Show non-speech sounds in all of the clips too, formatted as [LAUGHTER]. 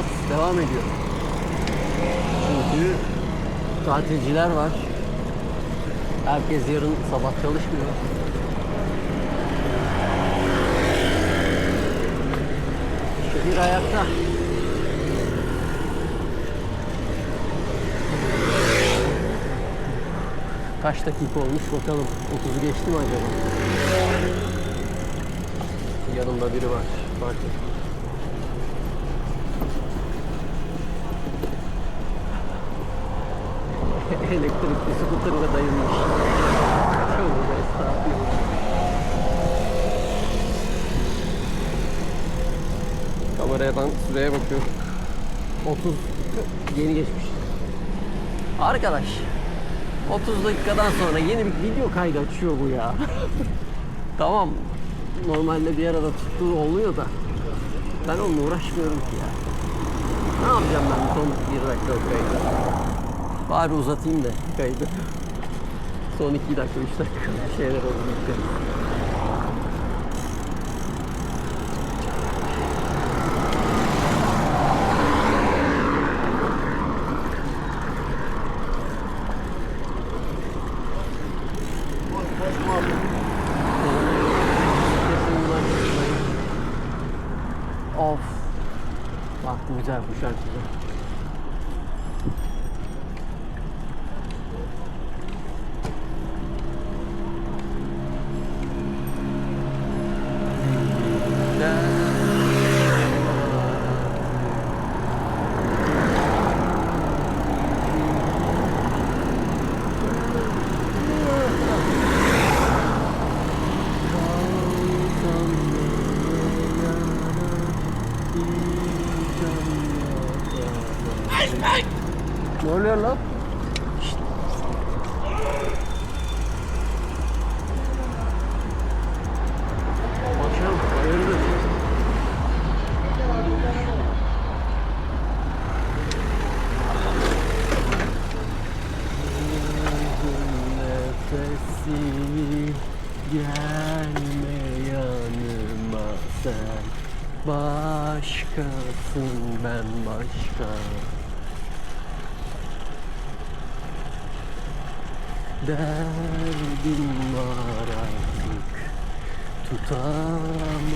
hayat devam ediyor. Çünkü tatilciler var. Herkes yarın sabah çalışmıyor. Şehir ayakta. Kaç dakika olmuş bakalım. 30'u geçti mi acaba? Yanımda biri var. Fark et. Elektrikli skuterla dayanmış. Tövbe estağfurullah. Kameradan süreye bakıyorum. 30 yeni geçmiş. Arkadaş 30 dakikadan sonra yeni bir video kaydı açıyor bu ya. [LAUGHS] tamam normalde bir arada tuttuğu oluyor da ben onunla uğraşmıyorum ki ya. Ne yapacağım ben son bir dakika kaydı? Bari uzatayım da kaydı. Son 2 dakika 3 dakika şeyler kutlayın. Of. Bak güzel bu şarkı Ne oluyor lan? Şşt. Paşam hayırdır? Nefesi gelme yanıma sen Başkasın ben başka Derdim var artık. Tutamam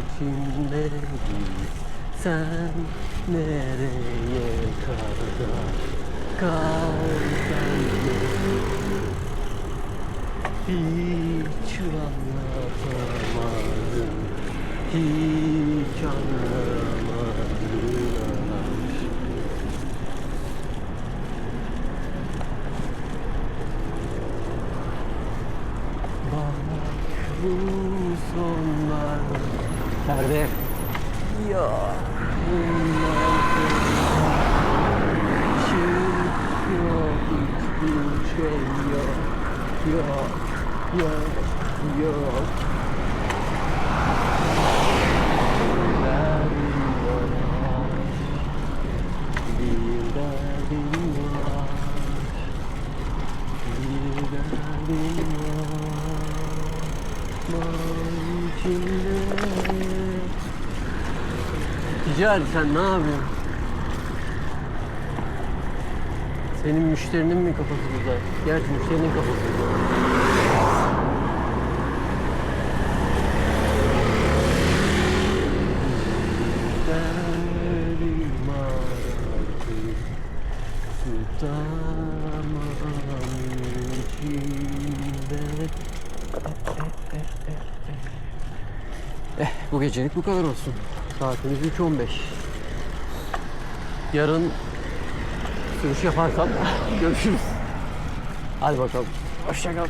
içimde Sen nereye kadar kalsan Hiç anlatamadım. Hiç anlamadım Bak bu sonlar Perde. Ya. Bunlar Çık yok. Hiçbir şey yok. Yok. Yok. Yok İçimde Ticari sen ne yapıyorsun? Senin müşterinin mi kafası güzel? Gerçi müşterinin kafası güzel. Tutamam içimde Eh bu gecelik bu kadar olsun. Saatimiz 3.15. Yarın sürüş yaparsam [LAUGHS] görüşürüz. Hadi bakalım. Hoşçakal.